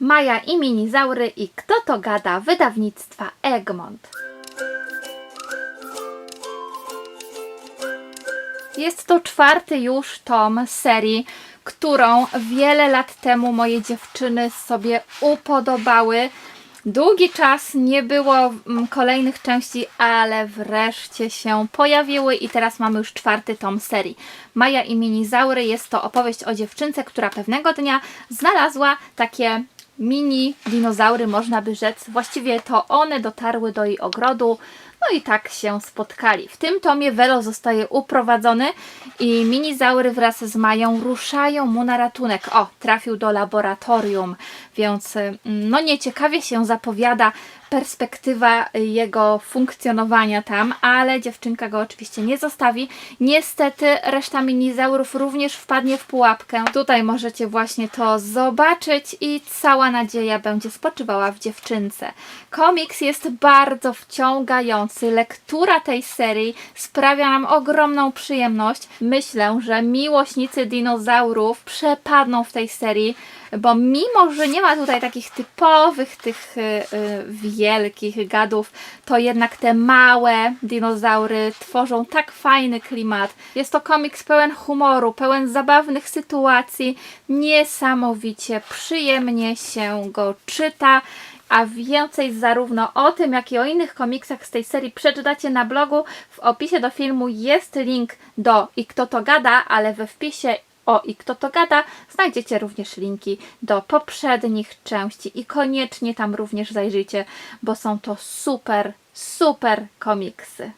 Maja i Minizaury i Kto to gada wydawnictwa Egmont. Jest to czwarty już tom serii, którą wiele lat temu moje dziewczyny sobie upodobały. Długi czas nie było mm, kolejnych części, ale wreszcie się pojawiły i teraz mamy już czwarty tom serii. Maja i Minizaury jest to opowieść o dziewczynce, która pewnego dnia znalazła takie mini dinozaury, można by rzec. Właściwie to one dotarły do jej ogrodu, no i tak się spotkali. W tym tomie Velo zostaje uprowadzony i minizaury wraz z Mają ruszają mu na ratunek. O, trafił do laboratorium, więc mm, no nieciekawie się zapowiada perspektywa jego funkcjonowania tam, ale dziewczynka go oczywiście nie zostawi. Niestety reszta minizaurów również wpadnie w pułapkę. Tutaj możecie właśnie to zobaczyć i cała nadzieja będzie spoczywała w dziewczynce. Komiks jest bardzo wciągający. Lektura tej serii sprawia nam ogromną przyjemność. Myślę, że miłośnicy dinozaurów przepadną w tej serii, bo mimo, że nie ma tutaj takich typowych, tych y, y, wielkich gadów, to jednak te małe dinozaury tworzą tak fajny klimat. Jest to komiks pełen humoru, pełen zabawnych sytuacji, niesamowicie przyjemnie się go czyta. A więcej zarówno o tym, jak i o innych komiksach z tej serii przeczytacie na blogu. W opisie do filmu jest link do i kto to gada, ale we wpisie o i kto to gada znajdziecie również linki do poprzednich części i koniecznie tam również zajrzyjcie, bo są to super, super komiksy.